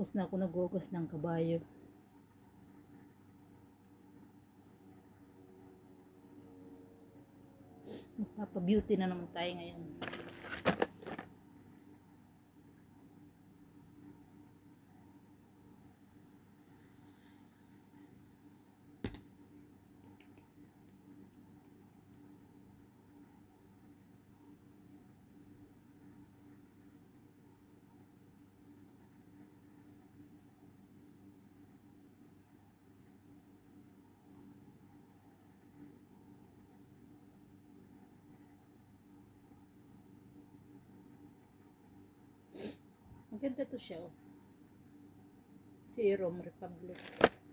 Tapos na ako nagugas ng kabayo. Magpapa-beauty na naman tayo ngayon. Maganda to siya. Oh. Serum Republic.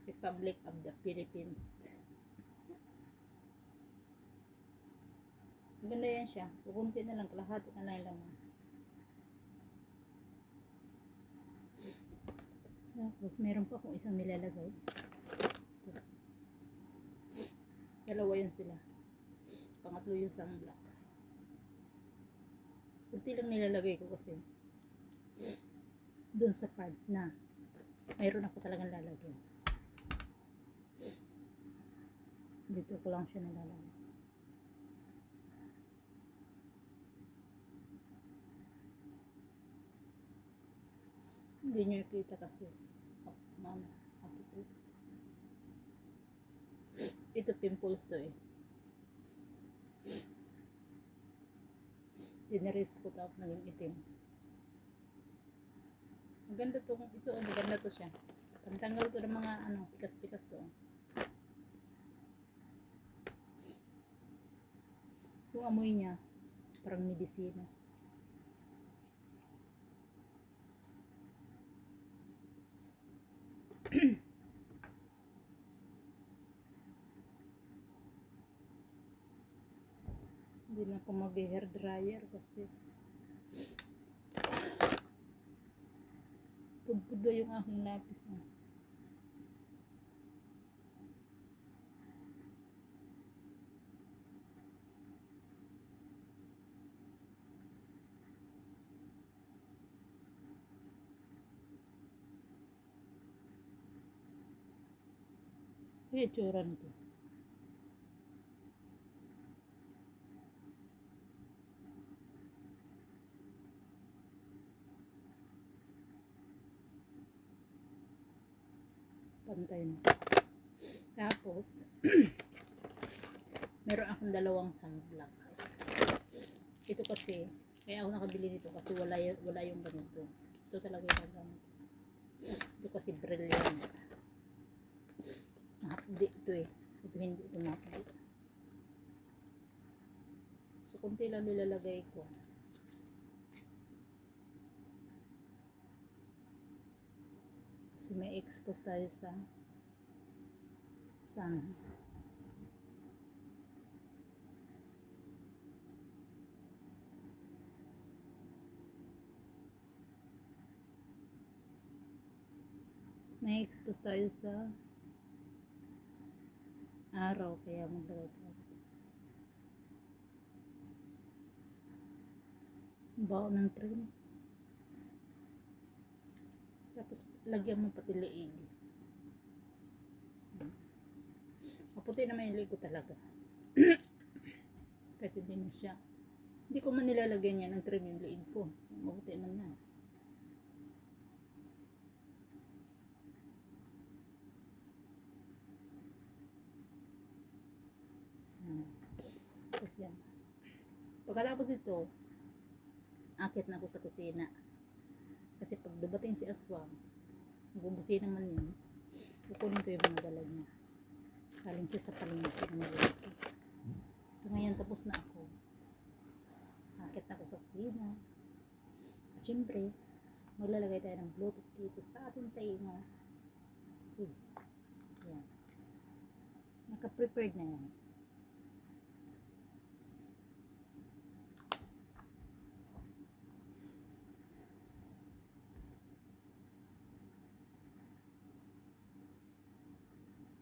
Republic of the Philippines. Maganda yan siya. Kukunti na lang. Kalahati na lang lang. Tapos meron pa akong isang nilalagay. Ito. Dalawa yan sila. Pangatlo yung sunblock. Kunti lang nilalagay ko kasi doon sa part na mayroon ako talagang lalagyan. Dito ko lang siya nalalagay. Hindi nyo ikita kasi. Oh, mama, ako to. Ito pimples to eh. Diniris ko tapos naging itim. Maganda to, ito, oh, maganda to siya. Pantanggal to ng mga ano, pikas-pikas to. Yung amoy niya, parang medisina. Hindi na ako mag-hair dryer kasi pudpud yung aking lapis na. Ay, itsura nito. Pantay na. Tapos, meron akong dalawang sunblock. Ito kasi, kaya ako nakabili nito kasi wala, wala yung ganito. Ito talaga yung nagamit. Ito kasi brilliant. Mahapdi ito eh. Ito hindi ito mahapdi. So, kunti lang nilalagay ko. Kasi may expose tayo sa sun. May expose tayo sa araw kaya maglagay tayo. Bao ng trim. Tapos, lagyan mo pati leeg. Maputi naman yung leeg ko talaga. Pwede din siya. Hindi ko man nilalagyan yan ng trim yung leeg ko. Maputi man yan. Tapos yan. Pagkatapos ito, akit na ako sa kusina. Kasi pag dumating si Aswang, bubusin naman yun, kukunin ko yung mga dala niya. Galing siya sa palengke na nalilito. So ngayon tapos na ako. Akit na ako sa kusina. At syempre, maglalagay tayo ng bluetooth dito sa ating tainga. Kasi, yan. Naka-prepared na yan.